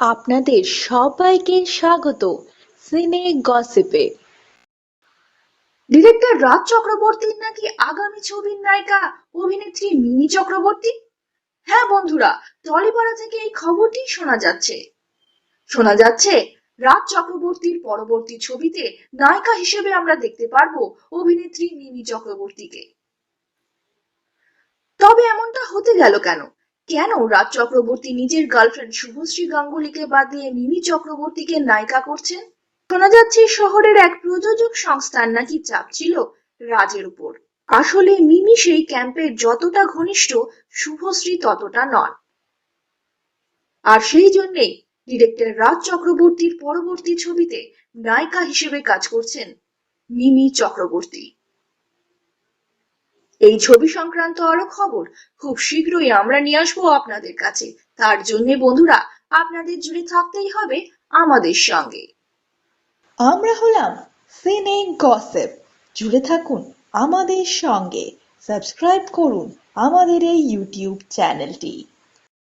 আপনাদের সবাইকে স্বাগত সিনে গসিপে। ডিরেক্টর রাজ চক্রবর্তীর নাকি আগামী ছবির নায়িকা অভিনেত্রী মিমি চক্রবর্তী? হ্যাঁ বন্ধুরা টলিপাড়া থেকে এই খবরটি শোনা যাচ্ছে। শোনা যাচ্ছে, রাজ চক্রবর্তীর পরবর্তী ছবিতে নায়িকা হিসেবে আমরা দেখতে পারব অভিনেত্রী মিমি চক্রবর্তীকে। তবে এমনটা হতে গেল কেন? কেন রাজ চক্রবর্তী নিজের গার্লফ্রেন্ড শুভশ্রী গাঙ্গুলিকে বাদ দিয়ে মিমি চক্রবর্তীকে নায়িকা করছেন? শোনা যাচ্ছে শহরের এক প্রযোজক সংস্থার নাকি চাপ ছিল রাজের উপর। আসলে মিমি সেই ক্যাম্পের যতটা ঘনিষ্ঠ, শুভশ্রী ততটা নন। আর সেই জন্যেই ডিরেক্টর রাজ চক্রবর্তীর পরবর্তী ছবিতে নায়িকা হিসেবে কাজ করছেন মিমি চক্রবর্তী। এই ছবি সংক্রান্ত আরও খবর খুব শীঘ্রই আমরা নিয়ে আসব আপনাদের কাছে। তার জন্য বন্ধুরা, আপনাদের জুড়ে থাকতেই হবে আমাদের সঙ্গে। আমরা হলাম সিনে গসেপ জুড়ে থাকুন আমাদের সঙ্গে। সাবস্ক্রাইব করুন আমাদের এই ইউটিউব চ্যানেলটি